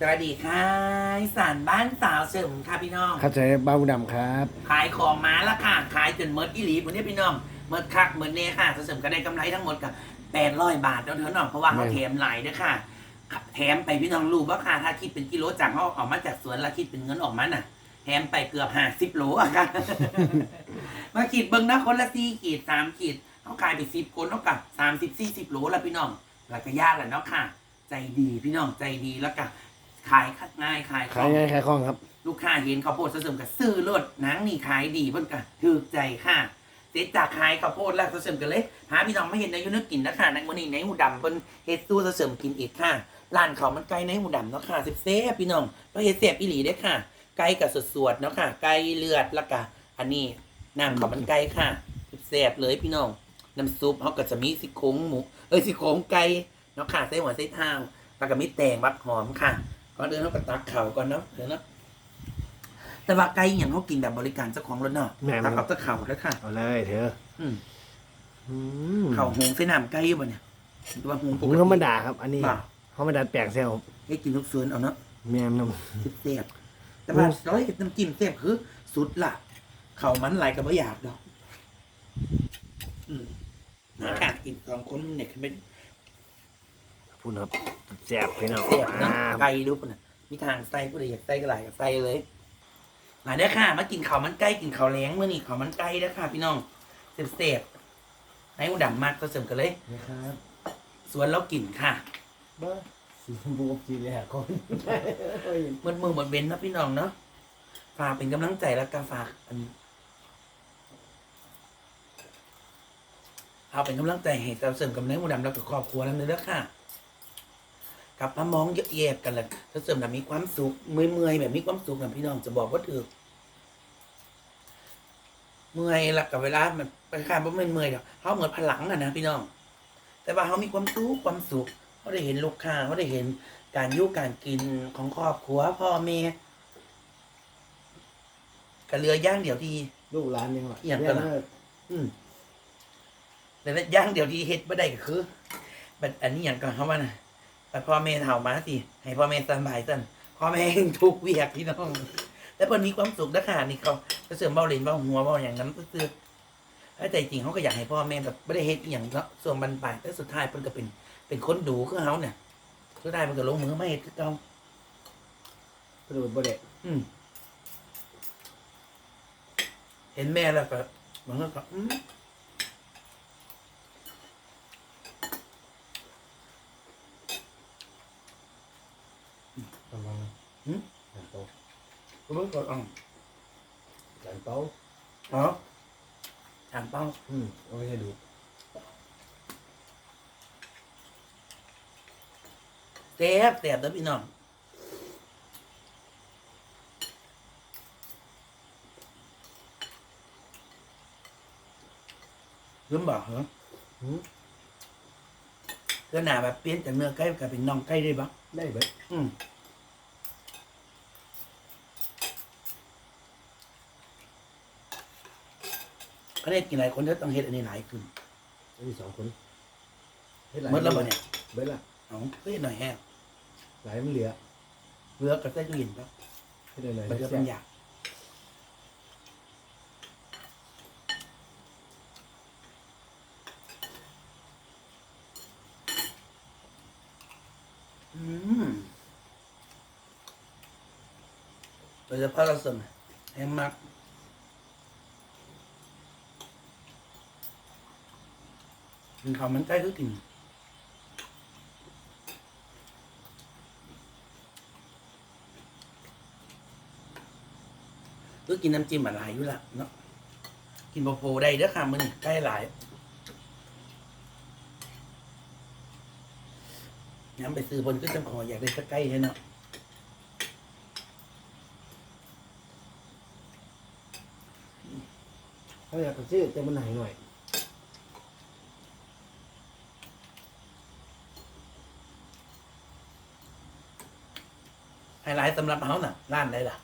สวัสดีค่ะอีสานบ้านสาวเสริมค่ะพี่น้อง เข้าใจบ้าบุดำครับ ขายของมาแล้วค่ะ ขายจนเมิดอีหลีวันนี้พี่น้องเมิดคักเมิดเน่ค่ะสาวเสริมก็ได้กำไรทั้งหมดกับแปดร้อยบาทแล้วเถอะเนาะเพราะว่าเขาแถมหลายด้วยค่ะ แถมไปพี่น้องรู้ว่าค่ะถ้าคิดเป็นกิโลจากเขาออกมาจากสวนแล้วคิดเป็นเงินออกมาน่ะ แถมไปเกือบห้าสิบโลอะค่ะ มาขีดเบิ้งนะคนละสี่ขีดสามขีดเขาขายไปสิบคนเท่ากับสามสิบสี่สิบโลแล้วพี่น้องแล้วก็ยากแหละเนาะค่ะ ใจดีพี่น้องใจดีแล้วก็ ขายง่ายขายขขาอยงง่ายขายคล่องครับ ลูกค้าเห็นข้าวโพดเสริมกับซื้อรถหนังนี่ขายดีเพิ่นก็ถูกใจค่ะเสร็จจากขายข้าวโพดแล้วเสริมกันเลยหาพี่น้องไม่เห็นในอยูนึกกินนะค่ะในวันนี้ในหูดำเพิ่นเฮ็ดตู้เสริมกินอีกค่ะร้านเขาวมันไก่ในหูดำเนาะค่ะเซ่บๆพี่น้องแล้วเฮ็ดแซ่บอีหลีเด้อค่ะ ไก่กับสดๆเนาะค่ะ ไก่เลือดแล้วก็อันนี้น้ำข้าวมันไก่ค่ะแซ่บๆเลยพี่น้องน้ำซุปเขาก็จะมีซี่โครงหมูเอ้ยซี่โครงไก่เนาะค่ะใส่หัวใส่เท้าแล้วก็มีแตงบักหอมค่ะ ก่อนเดินเขาก็ตักเข่าวก่อนเนาะเดี๋ยวนะแต่ว่าไก่อย่างเขากินแบบบริการเจ้าของรถเนาะแม่นตักกับตะเข่าแล้วค่ะ เอาเลยเถอะอืมอืมเข่าหงเส้นน้ำไก่อยู่บ่เนี่ยหรือว่าหงปผมกติธรรมดาครับ อันนี้บ่าธรรมดาแปลงเซลให้กินทุกส่วนเอาเนาะ แม่นเสียบๆแต่ว่าร้อยเอ็ดน้ำจิ้มเสียบคือ สุดละเข่ามันไหลายกับไม่อยากดอก อืมนะค่ะกินสองคนเนี่ยคือเป็น พูดครับแซ่บพี่น้องเสียบเนาะอ่าไก่รูปน่ะมีทางใส่ผู้ใดอยากใส่ก็ไหลายก็ใส่เลยมาเด้อค่ะ มากินข้าวมันไก่กินข้าวแล้งเมื่อนี้ข้าวมันไก่เด้อค่ะ พี่น้องเสียบๆให้หูดำมากก็เสริมกันเลยนะครับสวนแล้วกินค่ะบ้าสีชมพูกับสีแดงคนหมดมือหมดเบนนะพี่น้องเนาะฝากเป็นกำลังใจแล้วก็ฝากอันเอาเป็นกำลังใจให้เราเสริมกำลังหมูดำแล้วก็ครอบครัวแล้วเด้อค่ะ กลับมามองเยอะแยะกันเลยถ้าเสริมแบบมีความสุขเมื่อยๆแบบมีความสุขนะพี่น้องจะบอกว่าถือเมื่อยแล้วกับเวลา มันไปค่ายว่าไม่เมื่อยหรอกเขาเหมือนพลังอะนะพี่น้อง แต่ว่าเขามีความสุขความสุขเขาได้เห็นลูกค้าเขาได้เห็นการอยู่การกินของครอบครัวพ่อแม่กับเรือย่างเดียวที่ลูกหลานยังวะเอี่ยมกันเหรออืมแต่ละอย่างเดียวที่เฮ็ดไม่ได้ก็คือบัดอันนี้อย่างก็เขาว่านะ แต่พ่อแม่เฒ่ามาสิให้พ่อแม่สบายสั่นพ่อแม่เองทุกเวียกพี่น้องแต่เพิ่นมีความสุขนะค่ะนี่เขาก็เสริมเบาเหรนเบาหัวเบาอย่างนั้นก็คือแต่ใจจริงเขาก็อยากให้พ่อแม่แบบไม่ได้เฮ็ดอย่างเนาะส่วนบรรปลายแต่สุดท้ายเพิ่นก็เป็นเป็นคนดูคือเขาเนี่ยสุดท้ายมันก็ลงมือไม่เฮ็ดคือเก่ากระโดดบ่เด็กอืมเห็นแม่แล้วก็มันก็แบบอืม ประมาณ หืม จานโต มันก็อ่อง จานโต อ๋อถาม เป้าอืมเอาไว้ให้ดูแซ่บแซ่บแล้วพี่น้องลืมบอกเหรออืมเพื่อหนาแบบเปลี่ยนจากเนื้อไก่กลายเป็นน่องไก่ได้ปะได้เบิดอืม เขาได้กินหลายคนเดี๋ยวต้องเฮ็ดอันนี้หลายขึ้นอันนี้สองคนเฮ็ดหลายหมดแล้วบ่เนี่ยเบิดละเอาเฮ็ดหน่อยแห้งหลายมันเหลือเหลือกับใส่ตู้เย็นปะเฮ็ดหน่อยมันเหลือแซ่เป็นบอยากอืมโดยเฉพาะเราเสริมแห้งมาก กินข้าวมันใกล้ก็กินก็กินน้ำจิ้มมาหลายอยู่ละเนาะกินโปโปได้เด้อค่ะมันใกล้หลายย้ำไปซื้อบนก็จะขออยากได้สักใกล้ให้เนาะเขาอยากจะซื้อแต่มันไหนหน่อย ให้หลายสำหรับเขาน่ะร้านได้ล่ะ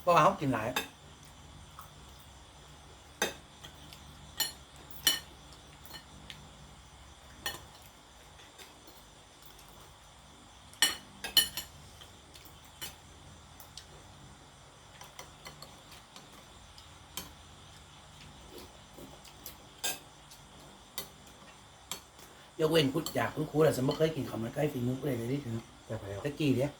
เพราะว่าเขากินหลายยกเว้นพุณอยากคุณครูแต่สมมติเคยกินของมันใกล้ฝีมือเลยในที่ถึงแต่กี่เนี่ย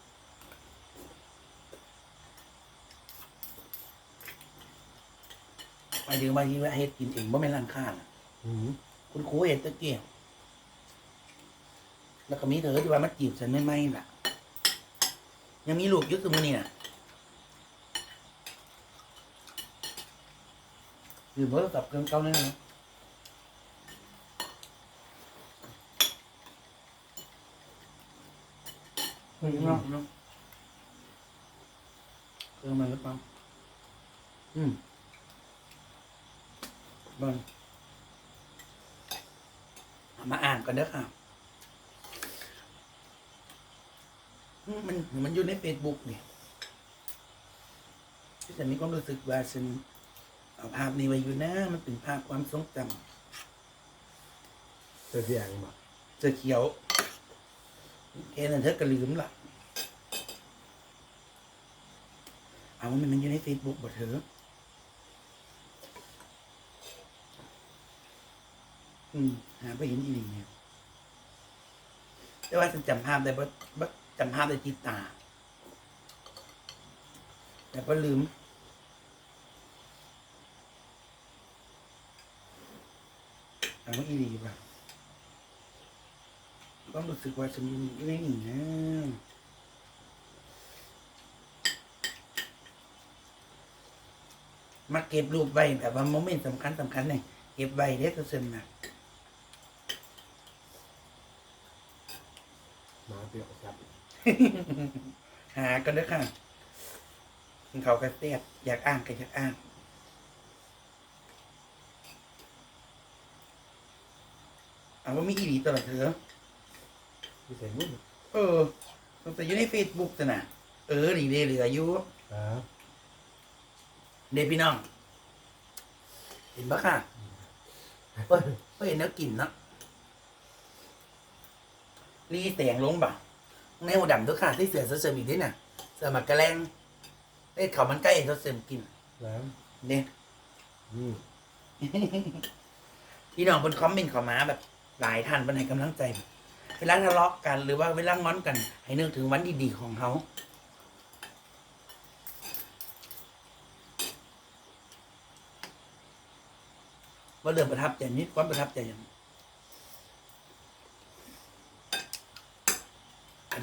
ายถึงว่าที่ว่าเฮ็ดกินเองบ่แม่นร้านค้าน่ะอืมคุณครูเฮ็ดตะกี้แล้วก็มีเธอที่ว่ามาจีบฉันไม่ไม่ๆน่ะ ยังมีลูกอยุคคือมื้อนี้น่ะอยู่บ่กับเครื่องเก่าแน่นอนเฮ้ยเนาะเนาะเครื่องมันหรือเปล่าอืมบอล เอามาอ่านก่อนเด้อค่ะอืมมันมันอยู่ในเฟซบุ๊กนี่ที่ฉันมีความรู้สึกว่าฉันเอาภาพนี้ไว้อยู่นะ มันเป็นภาพความทรงจเสื้อเสียงมาำเสื้อเขียวแค่นั้นเธอก็ลืมละเอามันมันอยู่ในเฟซบุ๊กบ่เธอ อืมหาไปเห็นอีหลีเนี่ยแต่ว่าฉันจำภาพได้บ่บ่จำภาพได้จิตตา แต่ก็ลืมถามว่าอีหลีป่ะก็รู้สึกว่าฉันไม่หนีนะมาเก็บรูปไว้แบบว่าโมเมนต์สำคัญสำคัญเนี่ยเก็บไว้เด้อเสนนะ หมาเปรี้ยวครับ หากันเด้อค่ะเขากระเตียดอยากอ้างก็อยากอ้างเอาว่ามีอีหลีตลอดเถอะพี่ใส่มุ่นเออสงสัยอยู่ในเฟซบุ๊กจ้ะนะเออนี่เด้เหลืออยู่อ่าเด้พี่น้อง เห็นปะค่ะเอ้ยเอ้ยเห็นแล้วกลิ่นเนาะรีแสงลงบ่ะ ในหัวดำตัวค่ะที่เสือเสริมอีกด้วยน่ะเสือหมักกระแลงเอ้ยเขามันใกล้เขาเสริมกินแล้วเนี่ยนี่พี่น้องบนคอมเมนต์เขอมาแบบ หลายท่านเป็นให้กำลังใจเวลาทะเลาะกันหรือว่าเวลางอนกัน ให้นึกถึงวันดีๆของเขาว่าเรื่องประทับใจนี้ความประทับใจอย่าง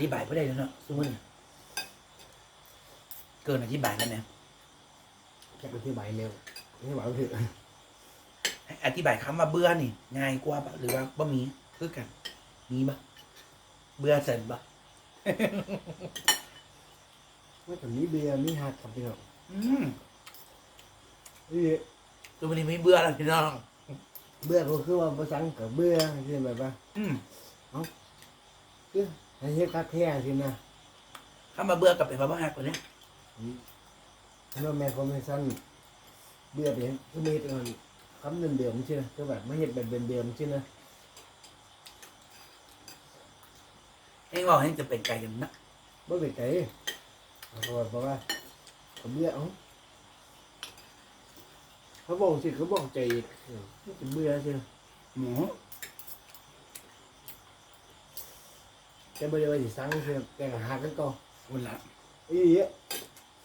ธิบายไม่ได้แล้วเนาะสมมติเกินอธิบายแล้วเนี่ยแค่เป็นที่ใบเมลนี่หวานถือให้อธิบายคำว่าเบื่อนี่ง่ายกว่าปะหรือว่าบ่มีคือกัน มีปะเบื่อเสร็จปะว่าแต่มีเบียร์มีหักกับพี่น้องอืมนี่ตัวนี้ไม่เบื่อแล้วพี่น้องเบื่อก็คือว่าภาษากับเบื่อใช่ไหมปะอืม คือให้เฮ็ดคักแท้สินะคำว่าเบื่อกับเป็นบ้าหักกว่านี้ถ้าแม่เขาไม่สั้นเบื่อเป็นคือมีแต่คำเดิมๆใช่ไหมก็แบบไม่เห็นแบบเดิมๆใช่ไหมเองบอกให้จะเป็นไก่กันนะไม่เป็นไงเขาบอกว่าเขาเบื่อเอาเขาบอกสิเขาบอกใจอีกมันจะเบื่อใช่ไหมหมู แกไม่ได้ว่าสิสั่งใช่ไหมแกก็หักกันก่อนคนละอีเหี้ย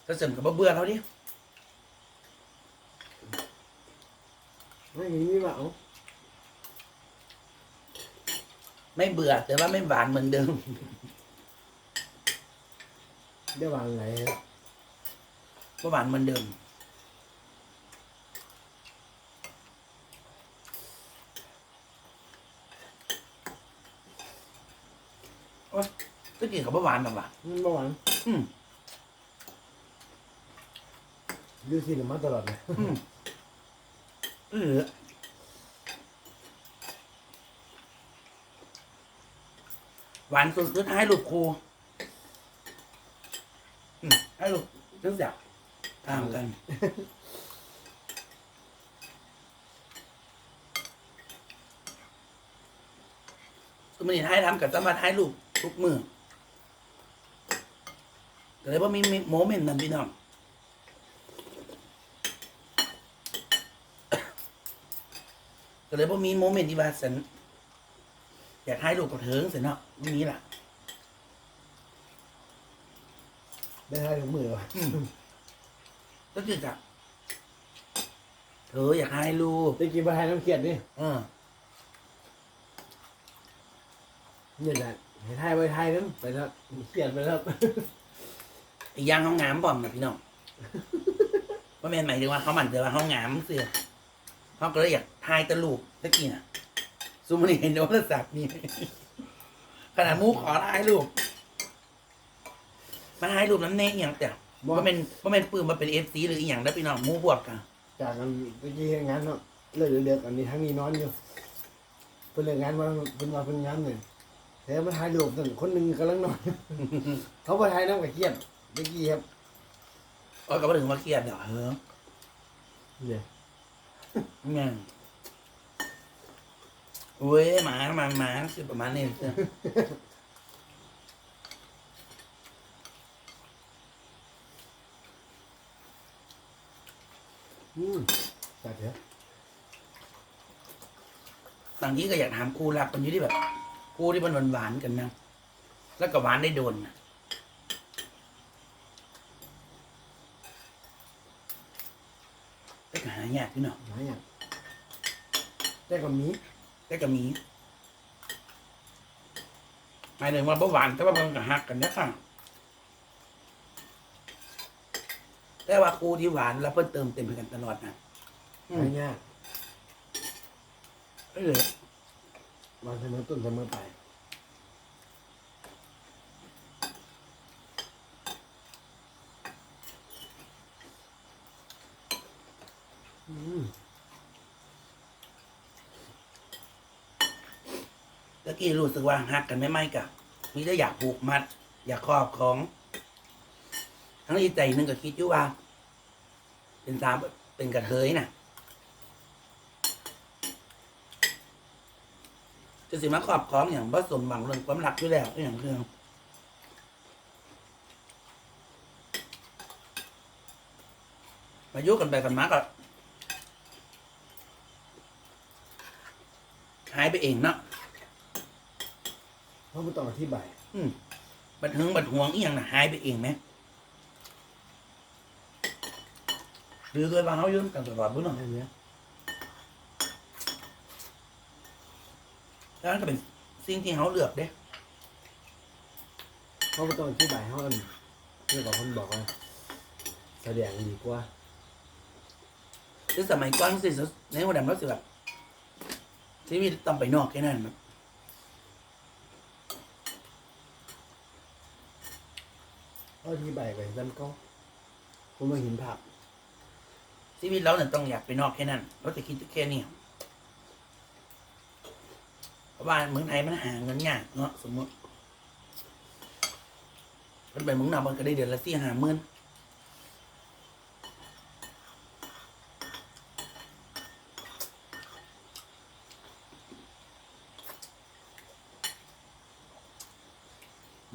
ก็เสริมกับบ่เบื่อแล้วดิไม่มีมีว่าเอ้าไม่เบื่อ แต่ว่าไม่หวานเหมือนเดิมได้วางไหนบ่หวานเหมือนเดิมโอ๊ย ก็กินกับบ่หวานหรอกว่ะมันบ่หวานอืมดูสิเดี๋ยวมาตลอดเลยอืมเออหวานสุดคือให้ลูกครูอืมให้ลูกรู้จักตามกันสมัยนี้ให้ทำกับสามารถให้ลูก ทุกมือแต่เลยว่ามีโมเมนต์นั้นพี่น้องก็เลยว่ามีโมเมนต์ที่ว่าฉันอยากให้ลูกกับเถิงเสร็จเนาะไม่มีล่ะได้ให้ถุงมือวะอืมก็คือจะเธออยากให้ลูกได้กินปลาไทยน้ำเขียดนี่เออนี่แหละ ให้ไทยไปไทยนั้นไปแล้วเขียดไปแล้วอีกอย่างห้องน้ำบ่อมนะพี่น้องว่าแม่นหมายถึงว่าเขาหมั่นแต่ว่าห้องน้ำเสือเขาก็เลยอยากทายตะลูกตะกี้น่ะซูมนี่เห็นโทรศัพท์นี่ขนาดมูขอทายรูปมาทายรูปน้ำเน่อย่างแต่ว่าเป็นว่าเป็นปืนมาเป็นเอฟซีหรืออีหยังแล้วพี่น้องมูพวกกันจากกันเมื่อกี้งานเนาะเลิกเดือดอันนี้ทั้งนี้นอนอยู่เพิ่นเลิกงานมาเพิ่นมาเพิ่นงานเนี่ย แล้วมาถ่ายรูปนั่นคนหนึงกำลังนอน เขาไปถ่ายน้ำกับเขียดเมื่อกี้ครับก็ก็มาถึงมาเครียดเดี๋ยวเฮ้อเนี่ยแม่งเว้ยหมาหมาหมาคือประมาณนี้เสืออืมจัดเถอะบางทีก็อยากถามครูรักกันอยู่ที่แบบ ครูที่มันหวานๆกันนะ แล้วก็หวานได้โดนนะแต่ก็หายากพี่น้องหาอย่างได้กับหมีแต่ก็มีหมายถึงว่าบ่หวานแต่ว่ามันก็หักกันนะค่ะแต่ว่าครูที่หวานแล้วเพิ่นเติมเต็มให้กันตลอดนะอืมหายากเออ วันเสมอต้นเสมอไปลายตะกี้รู้สึกว่าหักกันไม่ไหมกะมีแต่อยากผูกมัด อยากครอบของ ทั้งอีใจหนึงก็คิดอยู่ว่า เป็นสามเป็นกระเทยน่ะ จะสิมาครอบของอย่างผสมหวังเรื่องความรักอยู่แล้วอหย่างเรื่องมายุกันไปกันมาก็หายไปเองเนาะเขาไม่ต้องอธิบาย อืมบัดหึงบัดห่วงอีหยังน่ะหายไปเองไหมหรือเคยว่าเขายืมกันตลอดบุ้งเนาะอันเนี้ย แล้วนั่นก็เป็นสิ่งที่เขาเลือกเด้เขาไม่ต้องอธิบายเขาอันเรื่องของคนบอกว่าแสดงดีกว่าคือสมัยก่อนสิในวันนั้นเราสิแบบชีวิตต้องไปนอกแค่นั้นแบบเขาอธิบายไปซ้ำก็ผมมาเห็นภาพชีวิตเราเนี่ยต้องอยากไปนอกแค่นั้นเราจะคิดแค่นี้เพราะ ว่าเมืองไทยมันหาเงินยากเนาะสมมติมันไปเมืองนอกมันก็ได้เดือนละสี่ห้าหมื่น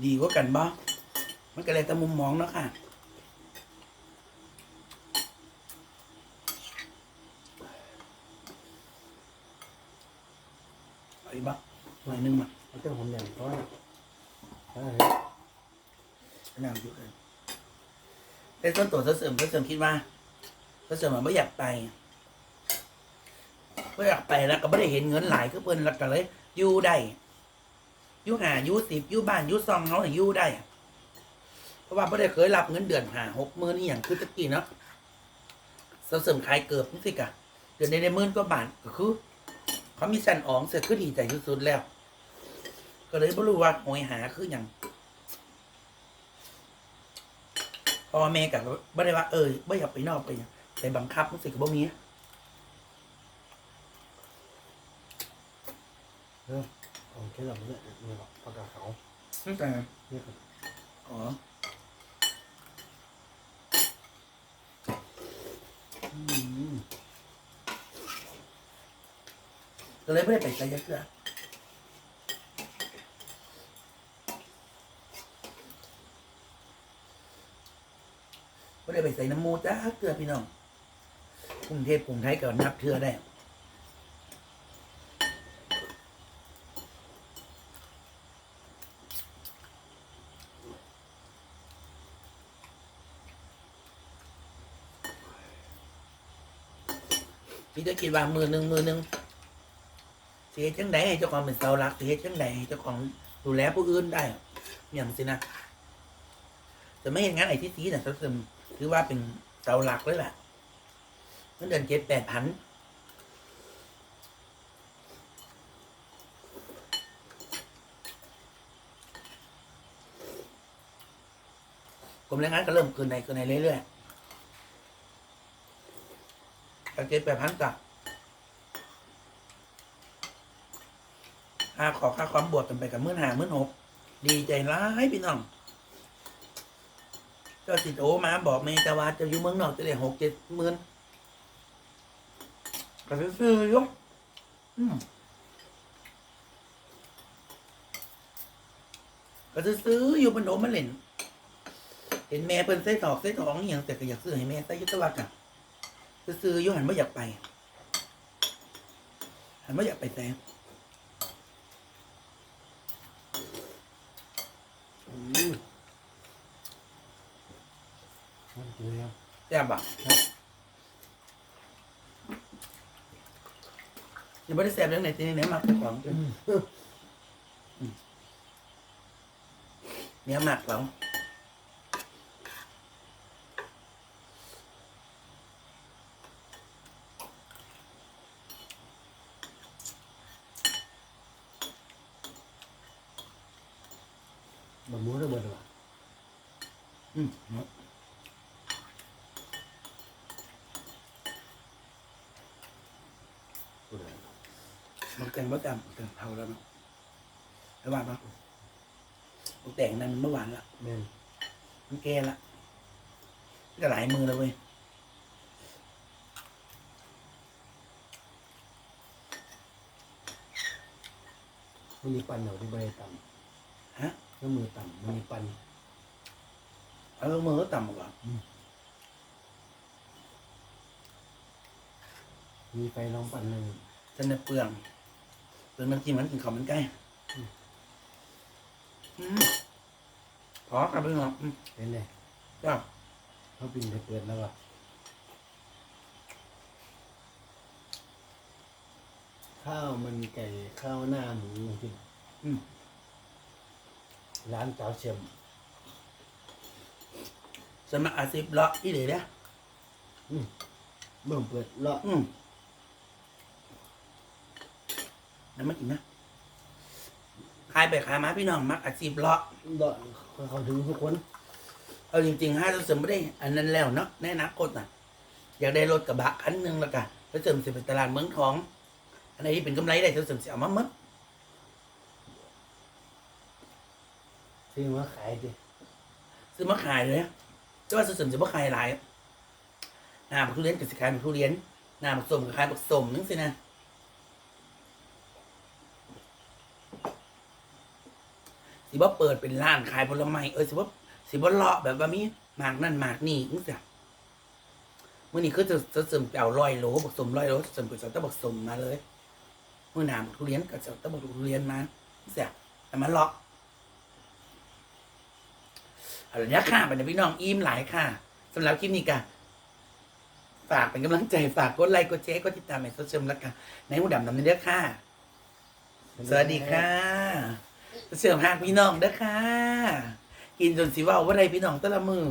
ดีกว่ากันบ่มันก็เลยแต่มุมมองเนาะค่ะ เอาอีกบ้างหน่อยหนึงมาเขาเจ้าผมอย่างก็ได้แนวอยู่เลยแต่ส่วนตัวเสริมเสริมคิดว่าเสริมมันไม่อยากไปไม่อยากไปแล้วก็ไม่ได้เห็นเงินหลายก็เพิ่นแล้วก็เลยอยู่ได้อยู่หาอยู่สิบอยู่บ้านอยู่ซองเขาเนี่ยอยู่ได้ เพราะว่าไม่ได้เคยรับเงินเดือนหาหกหมื่นนี่อย่างคือตะกี้เนาะเสริมขายเกือบนี่สิกะเดือนได้ได้หมื่นกว่าบาทก็คือ เขามีสันอองเสียคือดีใจที่สุดแล้ว ก็เลยไม่รู้ว่าโหยหาคืออย่างพ่อแม่กับไม่ได้ว่าเออไม่อยากไปนอกไปหยังแต่บังคับรู้สึกว่าบ่มีของแค่เราเนี่ยเนี่ยหรอกปากกาเขาตั้งแต่เนี่ยครับอ๋ออืม ก็เลยไม่ได้ใส่ยักษ์เกลือไม่ได้ไปใส่น้ำมูจ้าเกลือพี่น้องกรุงเทพกรุงไทยก็นับเทือได้พี่จะกินว่ามือหนึ่งมือหนึ่ง เสียจังใดให้เจ้าของเป็นเสาหลักเสียจังใดให้เจ้าของดูแลผู้อื่นได้อย่างสินะจะไม่เห็นงานไอ้ที่ซีน่ะเขาเสมถือว่าเป็นเสาหลักเลยแหละเงินเดือนเจ็ดแปดพันกรมแรงงานก็เริ่มเกินในเกินในเรื่อยๆจากเจ็ดแปดพันกับ ค่าขอค่าความบวกกันไปกับเมื่นห้ามื่นหกดีใจร้ายพี่น้องเจ้าสิโอมาบอกเมต่ว่าจะอยู่เมืองนอกจะได้หกเจ็ดหมื่นก็ซื้อๆอยกก็ซื้ออยู่บนโดมันเล่น เห็นแม่เพิ่นใส่ถอกใส่ถองอย่างแต่ก็อยากซื้อให้แม่ใส่ยุทธวัฒน์อะซื้อๆอยู่หันไม่อยากไป หันไม่อยากไปแต่ มันเกลียวแซ่บอะยังไม่ได้แซ่บเรื่องไหนทีนี้เนี่ยมักแต่ของเนื้อหมักเหร บะหมูระเบิดว่ะอืมเนาะมันแต่งบ่จำแต่งเท่าแล้วเนาะระหว่างปะมันแต่งนั้นเมื่อวานละแม่นมันแก่ละก็หลายมือแล้วเว้ยมันมีปันเหนียวที่ใบต่ฮะำก็มือต่ำมันมีปันเอามือก็ต่ำกว่ามีไฟน้องปันหนึ่งจะในเปลืองเปลืองน้ำจิ้มมันกินข้าวมันไก่อืมพอครับพี่น้องอืมเป็นไงจ้าเขาปิ่นไปเปิดแล้วว่ะข้าวมันไก่ข้าวหน้าหมูจริงอืม ร้านเจ้าเชียมสมัครอาชีพเลาะที่ไหนเนี่ยเบิ่มเปิดเลาะอืมน้ำมันกินนะขายไปขายมาพี่น้องมักอาชีพเลาะเลาะเขาถึงทุกคน เอาจริงๆห้าเราเสริมไม่ได้ อันนั้นแล้วเนาะแน่นักกดน่ะ อยากได้รถกระบะคันหนึ่งแล้วกันแล้วเสริมสิไปตลาดเมืองทอง อันไหนที่เป็นกำไรได้เราเสริมสิเอามาหมัด ซื้อมาขายดิซื้อมาขายเลยแต่ว่าเสริมจะมาขายหลายหน้าบักทุเรียนกับสิขายบักทุเรียนหน้าบักสมกับขายบักสมนึงสินะสิว่าเปิดเป็นร้านขายผลไม้เออสิว่าสิว่าเลาะแบบว่ามีหมากนั่นหมากนี่นึกสิมื่อนี้คือจะจะเสริมไปเอาร้อยโลบักสมร้อยโลเสริมไปเอาแตะบักสมมาเลยเมื่อหนาบักทุเรียนก็จะเอาแตะบักทุเรียนมานึกสิแต่มาเลาะ อาละเนี่ยค่ะเป็นพี่น้องอิ่มหลายค่ะสำหรับคลิปนี้ค่ะฝากเป็นกำลังใจฝากกดไลค์กดแชร์กดติดตามในโซเชียลแล้วกันในหูดำนำในเด้อค่ะ สวัสดีค่ะเสื่อมหากพี่น้องเด้อค่ะ กินจนสิว่าว่าไรพี่น้องตะละมือ